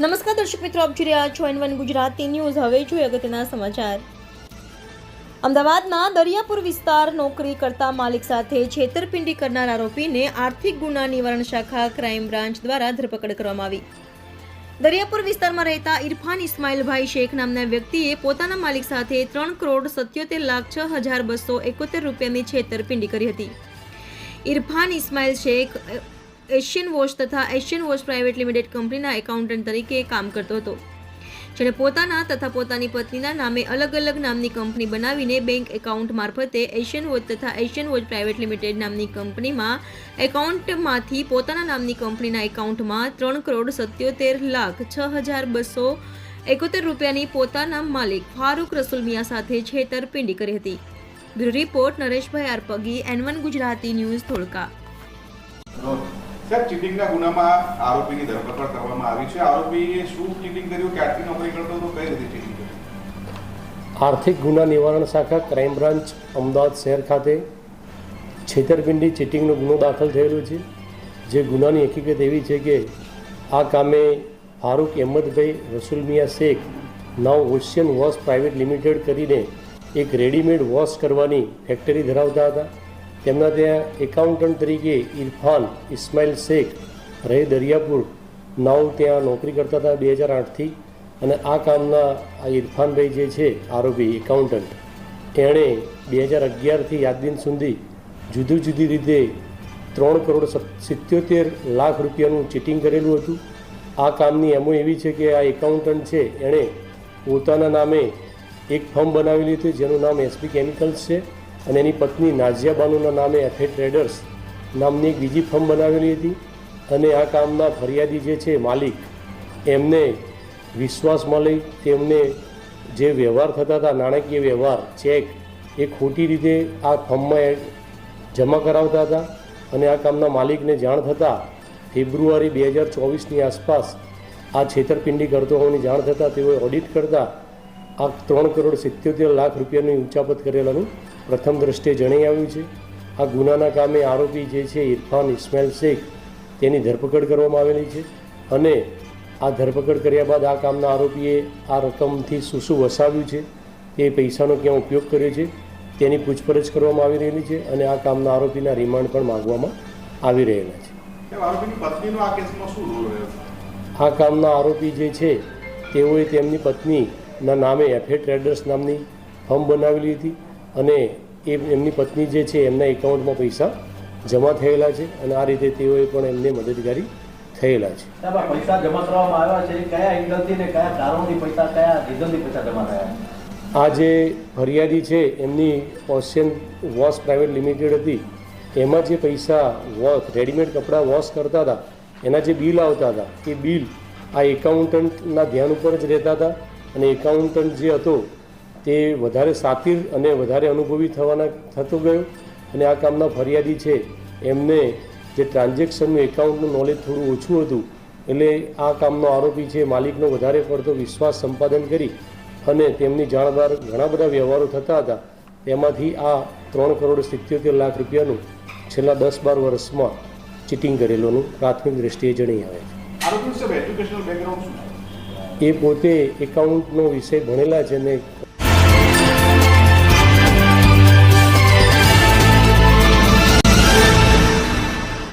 દર્શક મિત્રો, આપ જોઈ રહ્યા છો એન વન ગુજરાતી ન્યૂઝ. હવે જોઈએ અગત્યના સમાચાર. અમદાવાદના દરિયાપુર વિસ્તાર નોકરી કરતા માલિક સાથે છેતરપિંડી કરનાર આરોપીને આર્થિક ગુના નિવારણ શાખા ક્રાઇમ બ્રાન્ચ દ્વારા ધરપકડ કરવામાં આવી. દરિયાપુર વિસ્તારમાં રહેતા ઇરફાન ઇસ્માઇલભાઈ શેખ નામના વ્યક્તિએ પોતાના માલિક સાથે ત્રણ કરોડ સત્યોતેર લાખ છ હજાર બસો એકોતેર રૂપિયાની છેતરપિંડી કરી હતી. ઇરફાન ઇસ્માઇલ શેખ એશિયન વોશ તથા એશિયન વોશ પ્રાઇવેટ લિમિટેડ કંપનીના એકાઉન્ટન્ટ તરીકે કામ કરતો હતો. જેણે પોતાના તથા પોતાની પત્નીના નામે અલગ અલગ નામની કંપની બનાવીને બેંક એકાઉન્ટ મારફતે એશિયન વોચ તથા એશિયન વોચ પ્રાઇવેટ લિમિટેડ નામની કંપનીમાં એકાઉન્ટમાંથી પોતાના નામની કંપનીના એકાઉન્ટમાં ત્રણ કરોડ સત્યોતેર લાખ છ હજાર બસો એકોતેર રૂપિયાની પોતાના માલિક ફારૂક રસુલ મિયા સાથે છેતરપિંડી કરી હતી. Bureau report Nareshbhai Arpagi, N one Gujarati news Dholka. સાહેબ ચીટિંગના ગુનામાં આરોપીની ધરપકડ કરવામાં આવી છે. આરોપીએ શું ચીટિંગ કર્યું? ક્યારથી નોકરી કરતો હતો? કઈ રીતે ચીટિંગ આર્થિક ગુના નિવારણ શાખા ક્રાઇમ બ્રાન્ચ, અમદાવાદ શહેર ખાતે છેતરપિંડી ચીટિંગનો ગુનો દાખલ થયેલો છે. જે ગુનાની હકીકત એવી છે કે આ કામે ફારૂક અહેમદભાઈ, રસુલ મિયા શેખ, નવ ઓશિયન વોશ પ્રાઇવેટ લિમિટેડ કરીને એક રેડીમેડ વોશ કરવાની ફેક્ટરી ધરાવતા હતા. તેમના ત્યાં એકાઉન્ટન્ટ તરીકે ઇરફાન ઇસ્માઇલ શેખ રહે દરિયાપુર. નવ ત્યાં નોકરી કરતા હતા બે હજાર આઠથી અને આ કામના આ ઇરફાનભાઈ જે છે, આરોપી એકાઉન્ટન્ટ એણે બે હજાર અગિયારથી દિન સુધી જુદી જુદી રીતે ત્રણ કરોડ સિત્યોતેર લાખ રૂપિયાનું ચીટિંગ કરેલું હતું. આ કામની એમો એવી છે કે આ એકાઉન્ટન્ટ છે, એણે પોતાના નામે એક ફર્મ બનાવેલી હતી, જેનું નામ એસપી કેમિકલ્સ છે. અને એની પત્ની નાઝિયા બાનુના નામે એફે ટ્રેડર્સ નામની એક બીજી ફર્મ બનાવેલી હતી. અને આ કામના ફરિયાદી જે છે માલિક, એમને વિશ્વાસ મળી તેમને જે વ્યવહાર થતા હતા, નાણાકીય વ્યવહાર, ચેક, એ ખોટી રીતે આ ફર્મમાં જમા કરાવતા હતા. અને આ કામના માલિકને જાણ થતાં ફેબ્રુઆરી બે હજાર ચોવીસની આસપાસ આ છેતરપિંડી કરતો હોવાની જાણ થતાં તેઓએ ઓડિટ કરતાં આ ત્રણ કરોડ સિત્યોતેર લાખ રૂપિયાની ઉંચાપત કરેલાનું પ્રથમ દ્રષ્ટિએ જણાઈ આવ્યું છે આ ગુનાના કામે આરોપી જે છે ઇરફાન ઇસ્માઇલ શેખ તેની ધરપકડ કરવામાં આવેલી છે અને આ ધરપકડ કર્યા બાદ આ કામના આરોપીએ આ રકમથી શું શું વસાવ્યું છે તે પૈસાનો ક્યાં ઉપયોગ કર્યો છે તેની પૂછપરછ કરવામાં આવી રહેલી છે અને આ કામના આરોપીના રિમાન્ડ પણ માગવામાં આવી રહેલા છે. આ કામના આરોપી જે છે તેઓએ તેમની પત્નીના નામે એફે ટ્રેડર્સ નામની ફર્મ બનાવેલી હતી. અને એ એમની પત્ની જે છે એમના એકાઉન્ટમાં પૈસા જમા થયેલા છે અને આ રીતે તેઓએ પણ એમને મદદગારી થયેલા છે. આ પૈસા જમા કરવામાં આવ્યા છે. કયા એંગલથી ને કયા કારણોથી પૈસા કયા રીઝનથી પૈસા જમા થયા? આ જે ફરિયાદી છે એમની ઓશિયન વોશ પ્રાઇવેટ લિમિટેડ હતી. એમાં જે પૈસા વોશ રેડીમેડ કપડાં વોશ કરતા હતા એના જે બિલ આવતા હતા એ બિલ આ એકાઉન્ટન્ટના ધ્યાન ઉપર જ રહેતા હતા અને એકાઉન્ટન્ટ જે હતો તે વધારે સાતિર અને વધારે અનુભવી થવાના થતો ગયો અને આ કામના ફરિયાદી છે. એમને જે ટ્રાન્ઝેક્શનનું એકાઉન્ટનું નોલેજ થોડું ઓછું હતું એટલે આ કામનો આરોપી છે માલિકનો વધારે પડતો વિશ્વાસ સંપાદન કરી અને તેમની જાણ બહાર ઘણા બધા વ્યવહારો થતા હતા. તેમાંથી આ ત્રણ કરોડ સિત્યોતેર લાખ રૂપિયાનું છેલ્લા દસ બાર વર્ષમાં ચીટિંગ કરેલોનું પ્રાથમિક દ્રષ્ટિએ જણી આવે છે. એ પોતે એકાઉન્ટનો વિષય ભણેલા છે અને